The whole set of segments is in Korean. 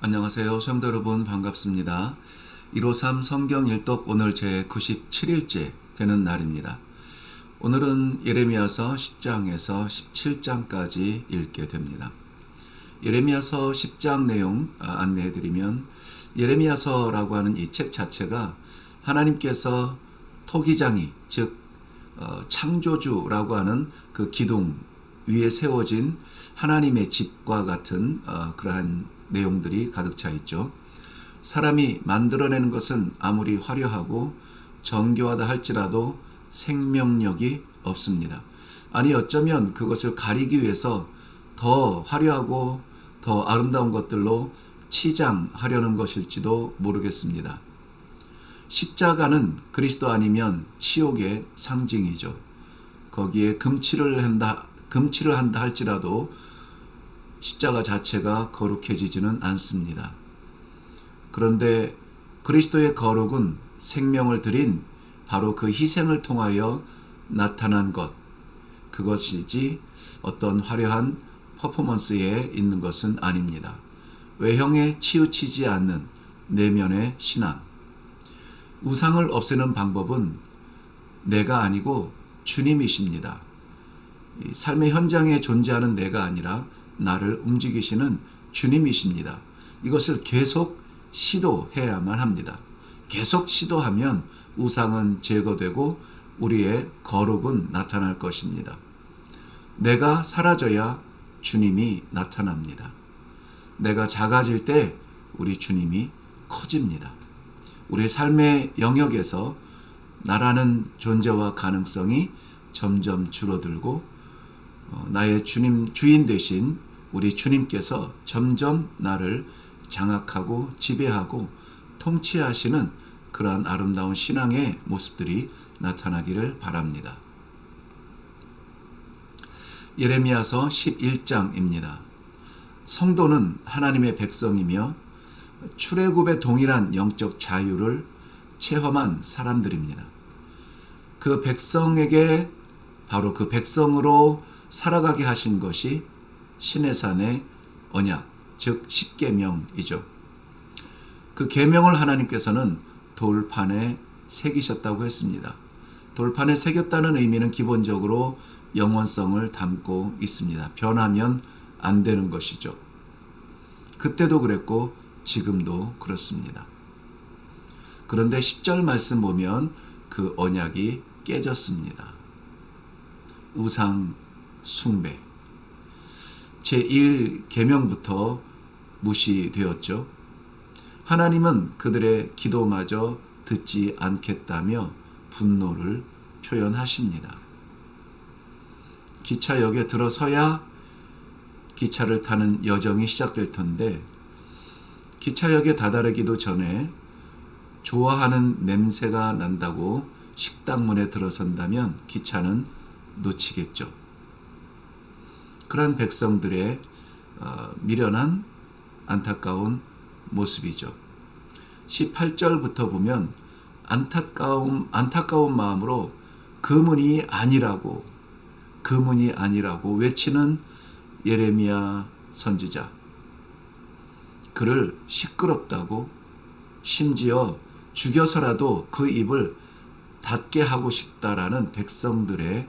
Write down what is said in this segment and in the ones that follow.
안녕하세요. 성도 여러분 반갑습니다. 153 성경 일독 오늘 제 97일째 되는 날입니다. 오늘은 예레미야서 10장에서 17장까지 읽게 됩니다. 예레미야서 10장 내용 아, 안내해 드리면 예레미야서라고 하는 이 책 자체가 하나님께서 토기장이 즉 어, 창조주라고 하는 그 기둥 위에 세워진 하나님의 집과 같은 어, 그러한 내용들이 가득 차 있죠. 사람이 만들어내는 것은 아무리 화려하고 정교하다 할지라도 생명력이 없습니다. 아니 어쩌면 그것을 가리기 위해서 더 화려하고 더 아름다운 것들로 치장하려는 것일지도 모르겠습니다. 십자가는 그리스도 아니면 치욕의 상징이죠. 거기에 금칠을 한다, 금칠을 한다 할지라도 십자가 자체가 거룩해지지는 않습니다. 그런데 그리스도의 거룩은 생명을 드린 바로 그 희생을 통하여 나타난 것, 그것이지 어떤 화려한 퍼포먼스에 있는 것은 아닙니다. 외형에 치우치지 않는 내면의 신앙. 우상을 없애는 방법은 내가 아니고 주님이십니다. 삶의 현장에 존재하는 내가 아니라 나를 움직이시는 주님이십니다. 이것을 계속 시도해야만 합니다. 계속 시도하면 우상은 제거되고 우리의 거룩은 나타날 것입니다. 내가 사라져야 주님이 나타납니다. 내가 작아질 때 우리 주님이 커집니다. 우리 삶의 영역에서 나라는 존재와 가능성이 점점 줄어들고 어, 나의 주님 주인 대신 우리 주님께서 점점 나를 장악하고 지배하고 통치하시는 그러한 아름다운 신앙의 모습들이 나타나기를 바랍니다. 예레미야서 11장입니다. 성도는 하나님의 백성이며 출애굽의 동일한 영적 자유를 체험한 사람들입니다. 그 백성에게 바로 그 백성으로 살아가게 하신 것이 시내산의 언약, 즉 십계명이죠. 그 계명을 하나님께서는 돌판에 새기셨다고 했습니다. 돌판에 새겼다는 의미는 기본적으로 영원성을 담고 있습니다. 변하면 안 되는 것이죠. 그때도 그랬고 지금도 그렇습니다. 그런데 10절 말씀 보면 그 언약이 깨졌습니다. 우상 숭배. 제1계명부터 무시되었죠. 하나님은 그들의 기도마저 듣지 않겠다며 분노를 표현하십니다. 기차역에 들어서야 기차를 타는 여정이 시작될 텐데 기차역에 다다르기도 전에 좋아하는 냄새가 난다고 식당 문에 들어선다면 기차는 놓치겠죠. 그러한 백성들의 어, 미련한 안타까운 모습이죠. 18절부터 보면 안타까운 안타까운 마음으로 그 문이 아니라고 그 문이 아니라고 외치는 예레미야 선지자 그를 시끄럽다고 심지어 죽여서라도 그 입을 닫게 하고 싶다라는 백성들의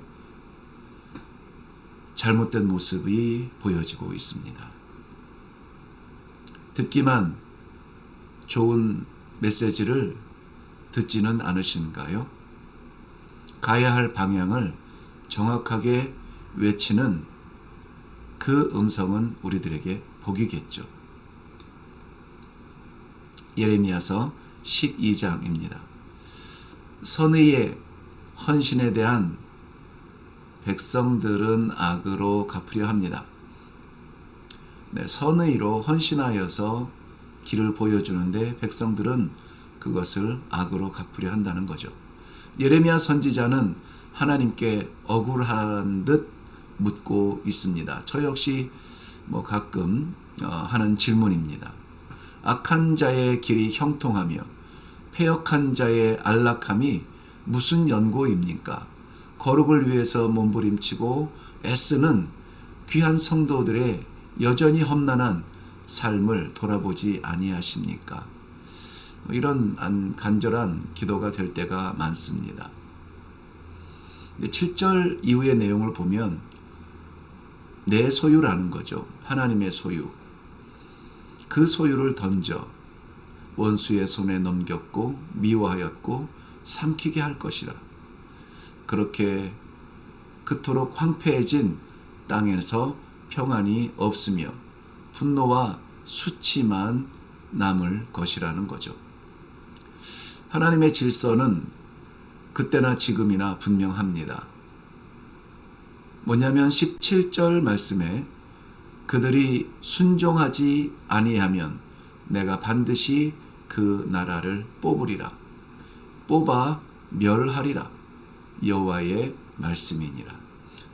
잘못된 모습이 보여지고 있습니다. 듣기만 좋은 메시지를 듣지는 않으신가요? 가야 할 방향을 정확하게 외치는 그 음성은 우리들에게 복이겠죠. 예레미야서 12장입니다. 선의의 헌신에 대한 백성들은 악으로 갚으려 합니다. 네, 선의로 헌신하여서 길을 보여주는데 백성들은 그것을 악으로 갚으려 한다는 거죠. 예레미야 선지자는 하나님께 억울한 듯 묻고 있습니다. 저 역시 뭐 가끔 어, 하는 질문입니다. 악한 자의 길이 형통하며 폐역한 자의 안락함이 무슨 연고입니까? 거룩을 위해서 몸부림치고 애쓰는 귀한 성도들의 여전히 험난한 삶을 돌아보지 아니하십니까? 이런 안- 간절한 기도가 될 때가 많습니다. 7절 이후의 내용을 보면 내 소유라는 거죠. 하나님의 소유. 그 소유를 던져 원수의 손에 넘겼고 미워하였고 삼키게 할 것이라. 그렇게 그토록 황폐해진 땅에서 평안이 없으며 분노와 수치만 남을 것이라는 거죠. 하나님의 질서는 그때나 지금이나 분명합니다. 뭐냐면 17절 말씀에 그들이 순종하지 아니하면 내가 반드시 그 나라를 뽑으리라. 뽑아 멸하리라. 여호와의 말씀이니라.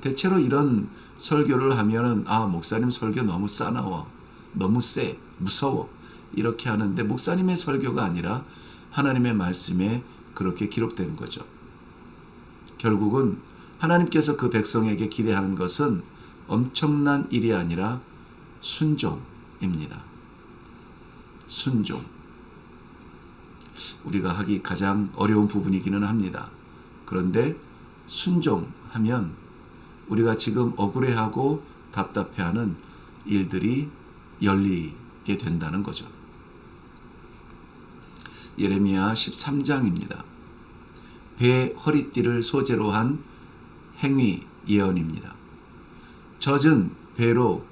대체로 이런 설교를 하면은 아 목사님 설교 너무 싸나워, 너무 세, 무서워 이렇게 하는데 목사님의 설교가 아니라 하나님의 말씀에 그렇게 기록된 거죠. 결국은 하나님께서 그 백성에게 기대하는 것은 엄청난 일이 아니라 순종입니다. 순종. 우리가 하기 가장 어려운 부분이기는 합니다. 그런데 순종하면 우리가 지금 억울해하고 답답해하는 일들이 열리게 된다는 거죠. 예레미야 13장입니다. 배 허리띠를 소재로 한 행위 예언입니다. 젖은 배로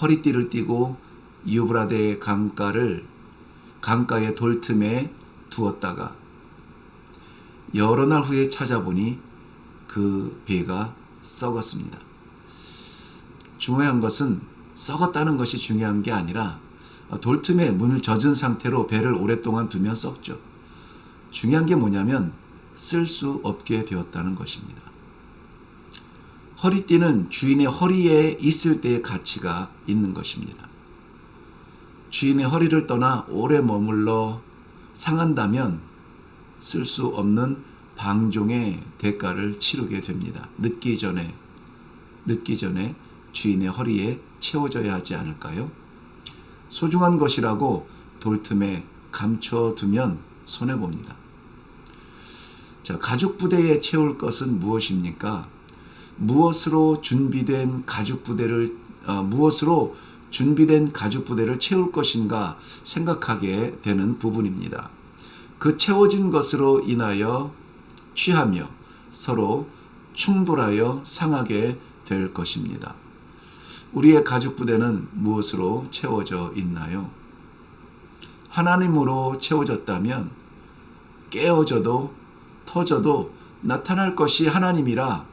허리띠를 띠고 유브라데 강가를 강가의 돌틈에 두었다가 여러 날 후에 찾아보니 그 배가 썩었습니다. 중요한 것은 썩었다는 것이 중요한 게 아니라 돌틈에 문을 젖은 상태로 배를 오랫동안 두면 썩죠. 중요한 게 뭐냐면 쓸 수 없게 되었다는 것입니다. 허리띠는 주인의 허리에 있을 때의 가치가 있는 것입니다. 주인의 허리를 떠나 오래 머물러 상한다면 쓸 수 없는 방종의 대가를 치르게 됩니다. 늦기 전에 늦기 전에 주인의 허리에 채워져야 하지 않을까요? 소중한 것이라고 돌틈에 감춰두면 손해 봅니다. 자, 가죽 부대에 채울 것은 무엇입니까? 무엇으로 준비된 가죽 부대를 어, 무엇으로 준비된 가죽 부대를 채울 것인가 생각하게 되는 부분입니다. 그 채워진 것으로 인하여 취하며 서로 충돌하여 상하게 될 것입니다. 우리의 가죽 부대는 무엇으로 채워져 있나요? 하나님으로 채워졌다면 깨어져도 터져도 나타날 것이 하나님이라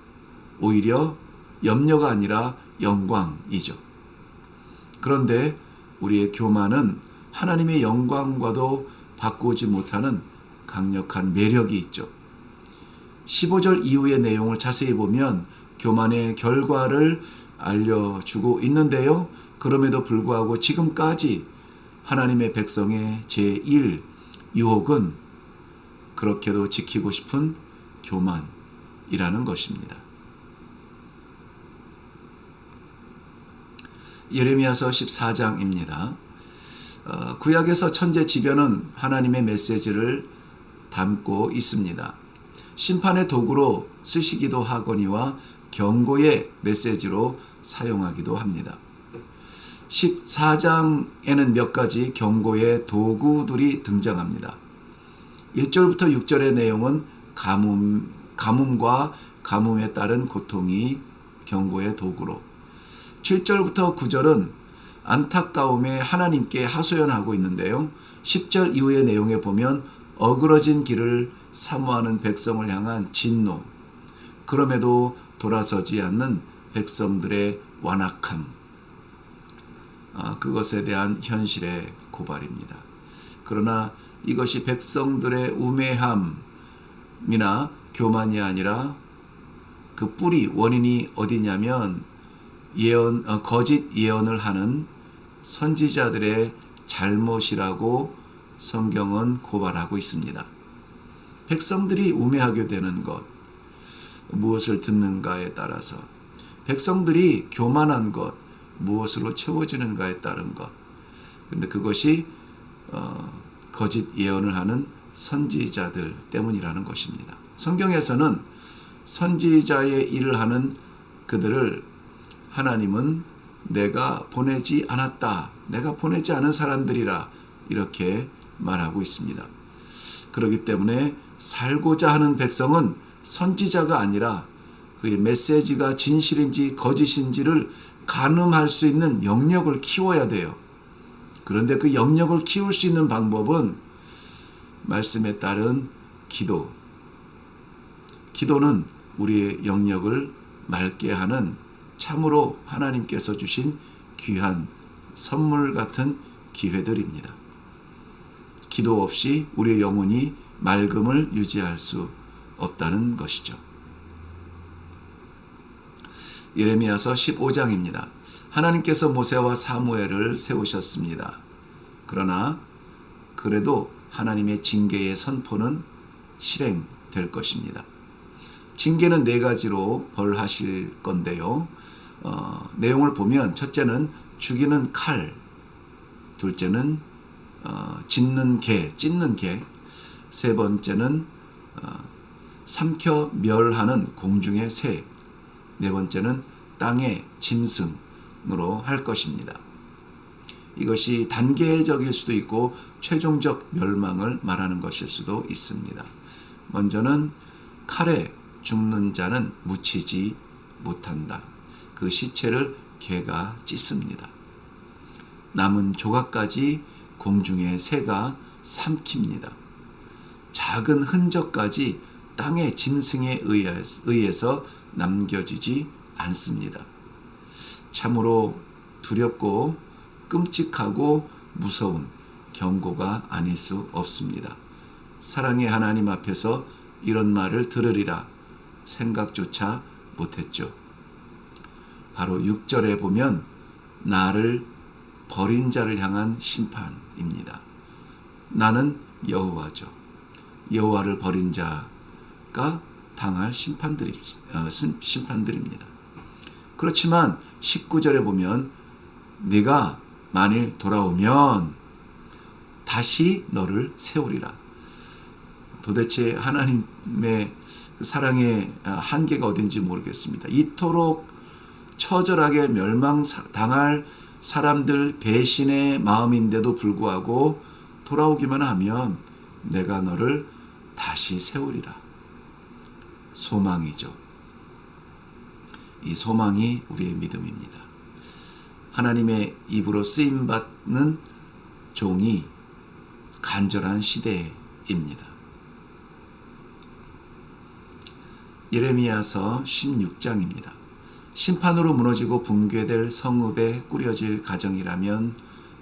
오히려 염려가 아니라 영광이죠. 그런데 우리의 교만은 하나님의 영광과도 바꾸지 못하는 강력한 매력이 있죠. 15절 이후의 내용을 자세히 보면 교만의 결과를 알려주고 있는데요. 그럼에도 불구하고 지금까지 하나님의 백성의 제1 유혹은 그렇게도 지키고 싶은 교만이라는 것입니다. 예레미야서 14장입니다. 어, 구약에서 천재 지변은 하나님의 메시지를 담고 있습니다. 심판의 도구로 쓰시기도 하거니와 경고의 메시지로 사용하기도 합니다. 14장에는 몇 가지 경고의 도구들이 등장합니다. 1절부터 6절의 내용은 가뭄, 가뭄과 가뭄에 따른 고통이 경고의 도구로 7절부터 9절은 안타까움에 하나님께 하소연하고 있는데요. 10절 이후의 내용에 보면 어그러진 길을 사모하는 백성을 향한 진노, 그럼에도 돌아서지 않는 백성들의 완악함, 아, 그것에 대한 현실의 고발입니다. 그러나 이것이 백성들의 우매함이나 교만이 아니라 그 뿌리 원인이 어디냐면 예언 어, 거짓 예언을 하는 선지자들의 잘못이라고 성경은 고발하고 있습니다. 백성들이 우매하게 되는 것 무엇을 듣는가에 따라서 백성들이 교만한 것 무엇으로 채워지는가에 따른 것 근데 그것이 어, 거짓 예언을 하는 선지자들 때문이라는 것입니다. 성경에서는 선지자의 일을 하는 그들을 하나님은 내가 보내지 않았다. 내가 보내지 않은 사람들이라 이렇게 말하고 있습니다. 그렇기 때문에 살고자 하는 백성은 선지자가 아니라 그의 메시지가 진실인지 거짓인지를 가늠할 수 있는 영역을 키워야 돼요. 그런데 그 영역을 키울 수 있는 방법은 말씀에 따른 기도. 기도는 우리의 영역을 맑게 하는 참으로 하나님께서 주신 귀한 선물 같은 기회들입니다. 기도 없이 우리의 영혼이 맑음을 유지할 수 없다는 것이죠. 예레미야서 15장입니다. 하나님께서 모세와 사무엘을 세우셨습니다. 그러나 그래도 하나님의 징계의 선포는 실행될 것입니다. 징계는 네 가지로 벌하실 건데요. 어, 내용을 보면 첫째는 죽이는 칼, 둘째는 어, 짖는 개, 찢는 개, 세 번째는 어, 삼켜 멸하는 공중의 새, 네 번째는 땅의 짐승으로 할 것입니다. 이것이 단계적일 수도 있고 최종적 멸망을 말하는 것일 수도 있습니다. 먼저는 칼에 죽는 자는 묻히지 못한다. 그 시체를 개가 찢습니다. 남은 조각까지 공중의 새가 삼킵니다. 작은 흔적까지 땅의 짐승에 의해서 남겨지지 않습니다. 참으로 두렵고 끔찍하고 무서운 경고가 아닐 수 없습니다. 사랑의 하나님 앞에서 이런 말을 들으리라 생각조차 못했죠. 바로 6절에 보면 나를 버린 자를 향한 심판입니다. 나는 여호와죠. 여호와를 버린 자가 당할 심판들이, 어, 심판들입니다. 그렇지만 19절에 보면 네가 만일 돌아오면 다시 너를 세우리라. 도대체 하나님의 사랑의 한계가 어딘지 모르겠습니다. 이토록 처절하게 멸망당할 사람들 배신의 마음인데도 불구하고 돌아오기만 하면 내가 너를 다시 세우리라. 소망이죠. 이 소망이 우리의 믿음입니다. 하나님의 입으로 쓰임 받는 종이 간절한 시대입니다. 예레미야서 16장입니다. 심판으로 무너지고 붕괴될 성읍에 꾸려질 가정이라면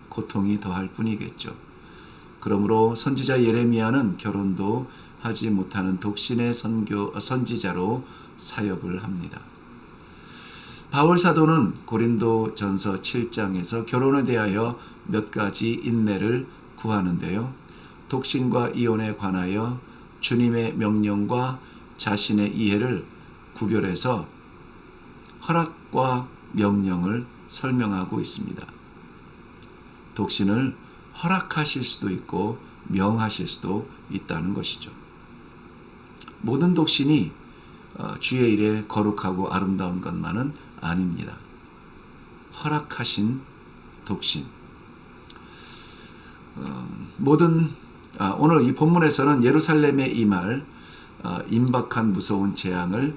고통이 더할 뿐이겠죠. 그러므로 선지자 예레미야는 결혼도 하지 못하는 독신의 선교 선지자로 사역을 합니다. 바울 사도는 고린도 전서 7장에서 결혼에 대하여 몇 가지 인내를 구하는데요. 독신과 이혼에 관하여 주님의 명령과 자신의 이해를 구별해서 허락과 명령을 설명하고 있습니다. 독신을 허락하실 수도 있고 명하실 수도 있다는 것이죠. 모든 독신이 어, 주의 일에 거룩하고 아름다운 것만은 아닙니다. 허락하신 독신. 어, 모든 아, 오늘 이 본문에서는 예루살렘에 임할 어, 임박한 무서운 재앙을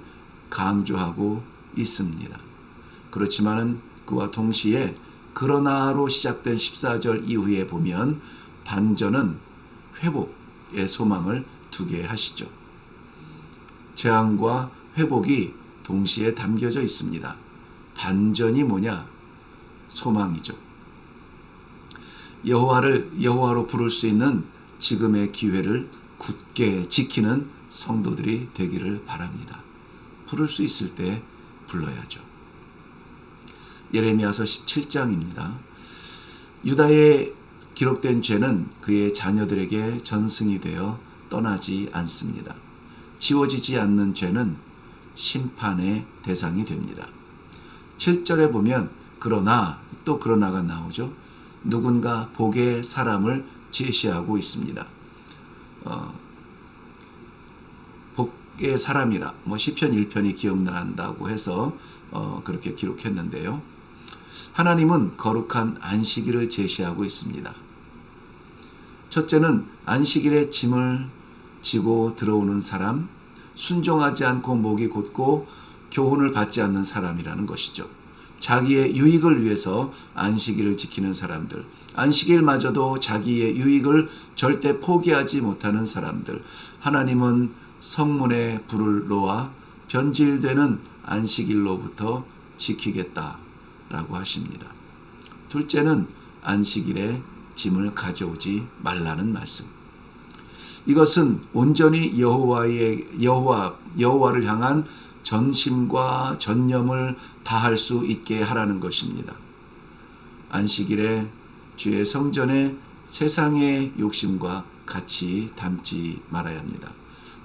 강조하고 있습니다. 그렇지만은 그와 동시에 그러나로 시작된 14절 이후에 보면 반전은 회복의 소망을 두게 하시죠. 재앙과 회복이 동시에 담겨져 있습니다. 반전이 뭐냐? 소망이죠. 여호와를 여호와로 부를 수 있는 지금의 기회를 굳게 지키는 성도들이 되기를 바랍니다. 부를 수 있을 때 불러야죠. 예레미야서 17장입니다. 유다의 기록된 죄는 그의 자녀들에게 전승이 되어 떠나지 않습니다. 지워지지 않는 죄는 심판의 대상이 됩니다. 7절에 보면 그러나 또 그러나가 나오죠. 누군가 복의 사람을 제시하고 있습니다. 어, 복 의 사람이라 뭐 시편 1편이 기억난다고 해서 어, 그렇게 기록했는데요. 하나님은 거룩한 안식일을 제시하고 있습니다. 첫째는 안식일에 짐을 지고 들어오는 사람, 순종하지 않고 목이 곧고 교훈을 받지 않는 사람이라는 것이죠. 자기의 유익을 위해서 안식일을 지키는 사람들, 안식일마저도 자기의 유익을 절대 포기하지 못하는 사람들, 하나님은 성문에 불을 놓아 변질되는 안식일로부터 지키겠다라고 하십니다. 둘째는 안식일에 짐을 가져오지 말라는 말씀. 이것은 온전히 여호와의 여호와 여호와를 향한 전심과 전념을 다할 수 있게 하라는 것입니다. 안식일에 주의 성전에 세상의 욕심과 같이 담지 말아야 합니다.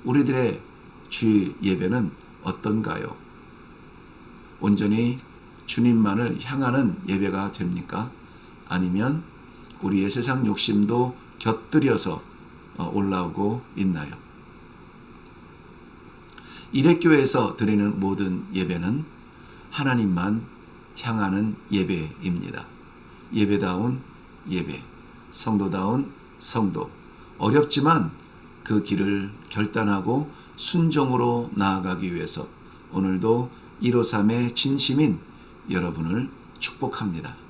우리들의 주일 예배는 어떤가요? 온전히 주님만을 향하는 예배가 됩니까? 아니면 우리의 세상 욕심도 곁들여서 어, 올라오고 있나요? 일회교회에서 드리는 모든 예배는 하나님만 향하는 예배입니다. 예배다운 예배, 성도다운 성도. 어렵지만 그 길을 결단하고 순종으로 나아가기 위해서 오늘도 153의 진심인 여러분을 축복합니다.